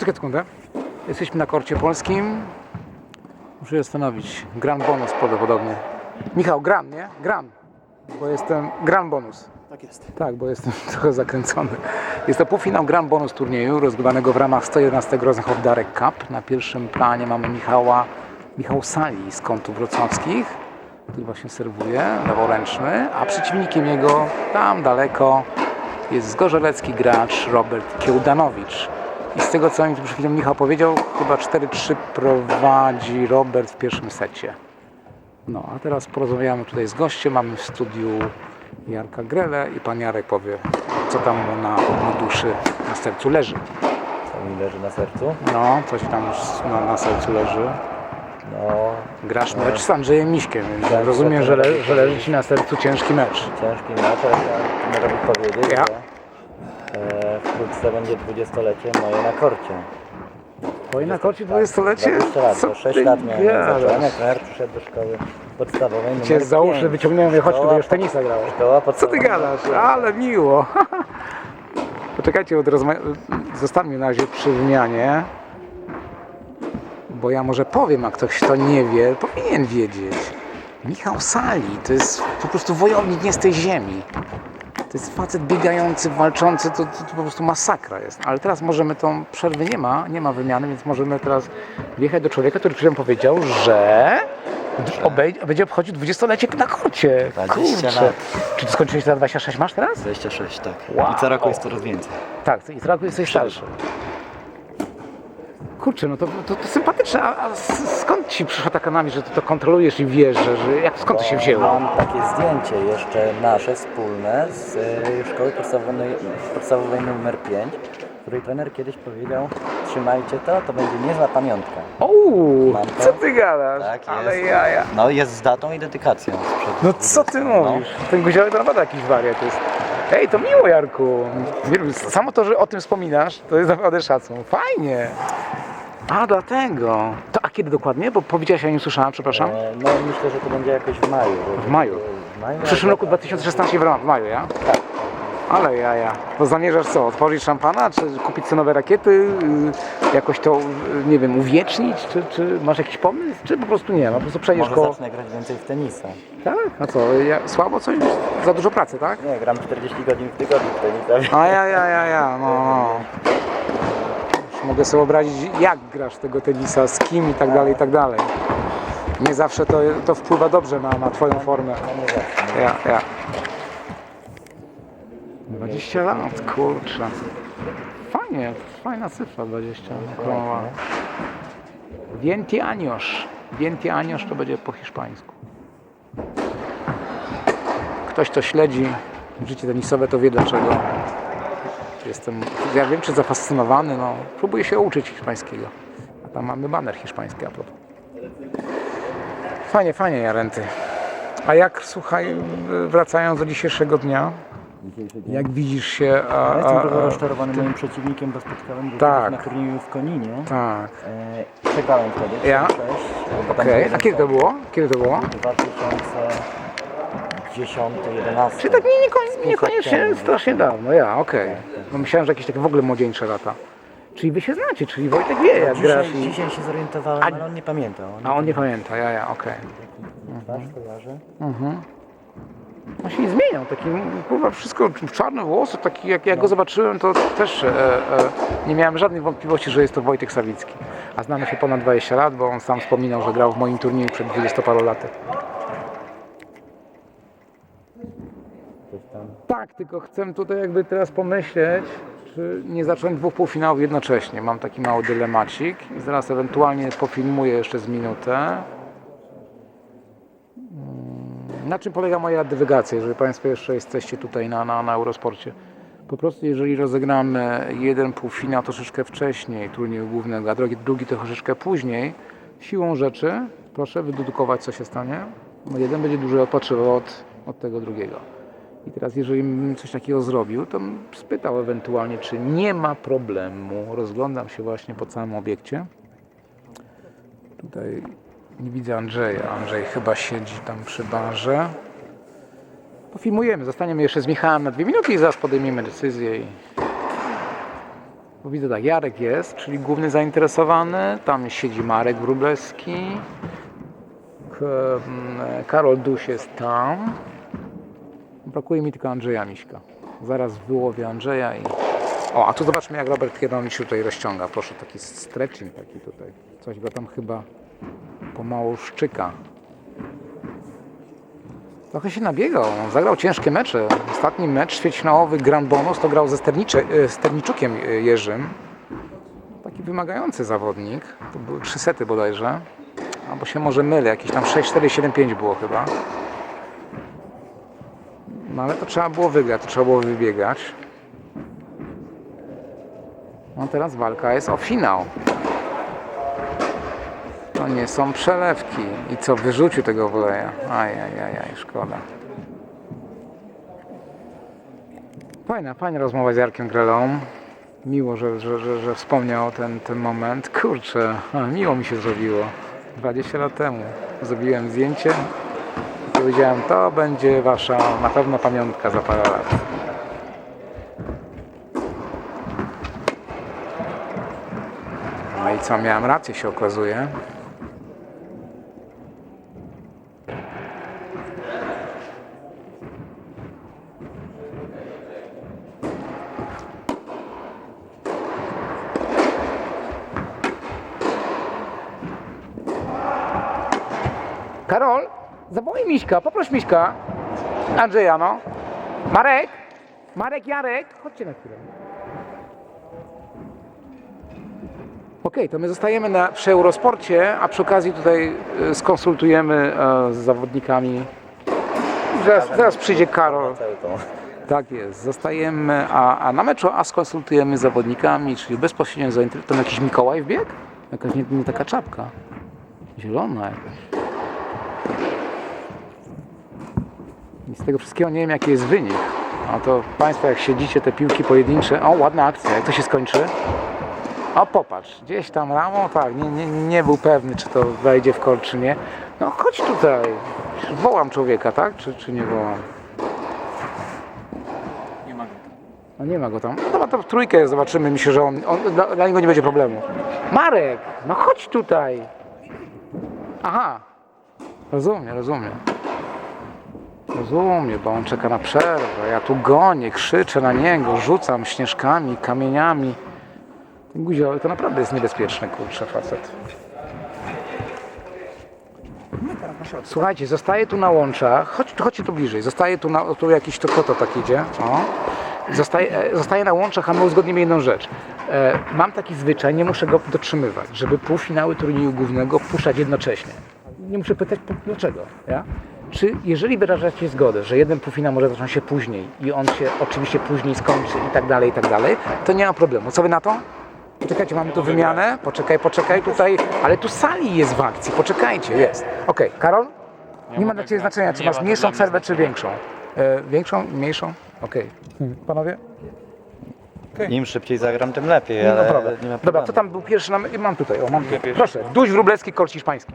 Poczekaj sekundę. Jesteśmy na korcie polskim. Muszę się zastanowić. Gran bonus prawdopodobnie. Michał, gran, nie? Gran. Bo jestem... Gran bonus. Tak jest. Tak, bo jestem trochę zakręcony. Jest to półfinał Grand Bonus turnieju rozgrywanego w ramach 111 Rosenhof Darek Cup. Na pierwszym planie mamy Michała, Michał Sali z kątów wrocławskich, który właśnie serwuje, leworęczny, a przeciwnikiem jego tam daleko jest zgorzelecki gracz Robert Kiełdanowicz. I z tego co mi tu przed chwilą Michał powiedział, chyba 4-3 prowadzi Robert w pierwszym secie. No, a teraz porozmawiamy tutaj z gościem. Mamy w studiu Jarka Grele i pan Jarek powie, co tam mu na, na duszy, na sercu leży. Co mi leży na sercu? No, coś tam już na, na sercu leży. No, Grasz mecz z Andrzejem Miśkiem, więc Tak, rozumiem, tak, że, le, tak. że leży ci na sercu ciężki mecz. ciężki mecz, ale ja mogę powiedzieć, Ja? że wkrótce będzie 20-lecie moje na korcie. Oj, na korcie 20-lecie? 20 lat, Co bo 6 ty lat miałem jak zacząłem, jak trener przyszedł do szkoły podstawowej numer Cię za uszy 5. wyciągnąłem, mówię, chodź, Szkoła pod- tenisa grał. Szkoła Co ty podstawowa. gadasz? Ale miło. Poczekajcie, bo teraz zostańmy na razie przy wymianie. Bo ja może powiem, a ktoś to nie wie, powinien wiedzieć. Michał Sali to jest po prostu wojownik nie z tej ziemi. To jest facet biegający, walczący, to, to, to po prostu masakra jest. Ale teraz możemy tą przerwy nie ma, nie ma wymiany, więc możemy teraz wjechać do człowieka, który przed powiedział, że obej- będzie obchodził 20-lecie na korcie. 20 Kurczę. lat. Czy ty skończyłeś teraz 26 masz teraz? 26, tak. Wow. I co roku jest coraz więcej. Tak, i trochę jesteś starszy. Kurczę, no to, to, to sympatyczne, a, a skąd ci przyszła taka namięć, że ty to kontrolujesz i wiesz, że, że jak, skąd to się wzięło? Mam takie zdjęcie jeszcze nasze wspólne z y, szkoły podstawowej, podstawowej numer 5, w której trener kiedyś powiedział trzymajcie to, to będzie niezła pamiątka. Mam to. co ty gadasz? Tak Ale jest. jaja. No jest z datą i dedykacją. sprzed No co ty 20, no. mówisz? Ten guziołek to naprawdę jakiś wariat jest. Ej, to miło Jarku. Samo to, że o tym wspominasz, to jest naprawdę szacun. Fajnie. A, dlatego. To, a kiedy dokładnie? Bo powiedziałeś, ja nie słyszałem, przepraszam. E, No myślę, że to będzie jakoś w maju. W maju. W maju W przyszłym roku albo- 2016 w ramach w maju, ja? Tak. Ale jaja. To zamierzasz co? Otworzyć szampana, czy kupić sobie nowe rakiety? Yy, Jakoś to, yy, nie wiem, uwiecznić? Czy, czy masz jakiś pomysł? Czy po prostu nie? No, po prostu przejdziesz Może koło... zacznę grać więcej w tenisa. Tak? A co? Ja, słabo coś? Za dużo pracy, tak? Nie, gram 40 godzin w tygodniu w tenisa. A ja, ja, ja, ja, no, no. Mogę sobie wyobrazić, jak grasz tego tenisa, z kim i tak dalej, i tak dalej. Nie zawsze to, to wpływa dobrze na, na twoją formę. No. Ja, ja. 20 lat, kurczę. Fajnie, fajna cyfra 20. okrągła. Vienti años. Vienti años to będzie po hiszpańsku. Ktoś, kto śledzi życie tenisowe, to wie dlaczego. Jestem, ja wiem, czy zafascynowany, no. Próbuję się uczyć hiszpańskiego. A tam mamy baner hiszpański a propos. Fajnie, fajnie, Jarenty. A jak, słuchaj, wracając do dzisiejszego dnia, jak widzisz się... A, Ja jestem a, trochę a, rozczarowany moim przeciwnikiem, bo spotkałem go Tak. na turnieju w Koninie. tak. E, Przegrałem wtedy. Ja? 4-6, bo tam Okej, byłem a kiedy to było? Kiedy to było? 2010, 11. Czy tak nie, nie, niekoniecznie strasznie dawno, ja, okej. No myślałem, że jakieś takie w ogóle młodzieńsze lata. Czyli wy się znacie, czyli Wojtek wie jak grasz Dzisiaj, i... dzisiaj się zorientowałem, A- ale on nie pamiętał. A on nie pamięta, ja, ja, okej. Twarz kojarzy? On się nie zmieniał, taki kurwa wszystko czarne włosy, taki jak ja go zobaczyłem, to też e, e, nie miałem żadnych wątpliwości, że jest to Wojtek Sawicki. A znamy się ponad 20 lat, bo on sam wspominał, że grał w moim turnieju przed 20 paru laty. Coś tam. Tak, tylko chcę tutaj jakby teraz pomyśleć, czy nie zacząć dwóch półfinałów jednocześnie. Mam taki mały dylemacik i zaraz ewentualnie pofilmuję jeszcze z minutę. Mm, Na czym polega moja dywygacja, jeżeli Państwo jeszcze jesteście tutaj na, na, na Eurosporcie? Po prostu jeżeli rozegramy jeden półfinał troszeczkę wcześniej turnieju głównego, a drugi, drugi troszeczkę później, siłą rzeczy, proszę wydedukować co się stanie, jeden będzie dłużej odpoczywał od, od tego drugiego. I teraz, jeżeli bym coś takiego zrobił, to spytał ewentualnie, czy nie ma problemu. Rozglądam się właśnie po całym obiekcie. Tutaj nie widzę Andrzeja. Andrzej chyba siedzi tam przy barze. Pofilmujemy. Zostaniemy jeszcze z Michałem na dwie minuty i zaraz podejmiemy decyzję. I... Bo widzę tak, Jarek jest, czyli główny zainteresowany. Tam siedzi Marek Wróblewski. K- m, Karol Duś jest tam. Brakuje mi tylko Andrzeja Miśka. Zaraz wyłowię Andrzeja i... O, a tu zobaczmy jak Robert Kierownicz tutaj rozciąga. Proszę, taki stretching taki tutaj. Coś go tam chyba pomału szczyka. Trochę się nabiegał. Zagrał ciężkie mecze. Ostatni mecz ćwierćfinałowy Grand Bonus to grał ze e, Sterniczukiem e, Jerzym. Taki wymagający zawodnik. To były trzy sety bodajże. Albo się może mylę. Jakieś tam 6-4-7-5 było chyba. No ale to trzeba było wygrać. To trzeba było wybiegać. No teraz walka jest o finał. To nie są przelewki. I co, wyrzucił tego woleja. Ajajajaj, szkoda. Fajna, fajna rozmowa z Jarkiem Grelą. Miło, że, że, że, że wspomniał ten, ten moment. Kurczę, miło mi się zrobiło. 20 lat temu zrobiłem zdjęcie powiedziałem, to będzie wasza na pewno pamiątka za parę lat. No i co, miałem rację się okazuje. Karol, zawołaj Miśka, poproś Miśka. Andrzeja, no. Marek, Marek, Jarek, chodźcie na chwilę. Okej, to my zostajemy na, przy Eurosporcie, a przy okazji tutaj e, skonsultujemy e, z zawodnikami. Zaraz, zaraz przyjdzie Karol. Tak jest, zostajemy, a, a na meczu a skonsultujemy z zawodnikami, czyli bezpośrednio zainteresowani. To jakiś Mikołaj wbieg? Jakaś nie, nie taka czapka. Zielona jakaś. Z tego wszystkiego nie wiem jaki jest wynik. A to Państwo jak siedzicie te piłki pojedyncze, o ładna akcja, jak to się skończy? O popatrz, gdzieś tam ramą, tak, nie, nie, nie był pewny czy to wejdzie w kol czy nie. No chodź tutaj, wołam człowieka, tak? Czy, czy nie wołam? No nie ma go tam. No to w trójkę zobaczymy. Myślę, że on, on dla, dla niego nie będzie problemu. Marek, no chodź tutaj. Aha. Rozumiem, rozumiem. Rozumiem, bo on czeka na przerwę. Ja tu gonię, krzyczę na niego, rzucam śnieżkami, kamieniami. Ten guzioły to naprawdę jest niebezpieczny, kurczę, facet. Słuchajcie, zostaje tu na łączach. Chodź, chodźcie tu bliżej. Zostaje tu, na, tu jakiś to koto tak idzie. O. Zostaje, e, zostaje na łączach, a my uzgodnimy jedną rzecz. E, mam taki zwyczaj, nie muszę go dotrzymywać, żeby półfinały turnieju głównego puszczać jednocześnie. Nie muszę pytać po- dlaczego. Ja? Czy jeżeli wyrażacie zgodę, że jeden półfinał może zacząć się później i on się oczywiście później skończy i tak dalej, i tak dalej, to nie ma problemu. Co wy na to? Poczekajcie, mamy tu wymianę. Poczekaj, poczekaj tutaj, ale tu sali jest w akcji. Poczekajcie, jest. Okej, Karol? Nie, ma dla Ciebie znaczenia, czy masz mniejszą przerwę, czy większą. E, większą, mniejszą? Okej. Panowie? Im szybciej zagram, tym lepiej, ale nie ma Dobra, problemu. co tam był pierwszy? Mam tutaj, o, mam tu. Proszę, Duś Wróblewski, Kol Hiszpański.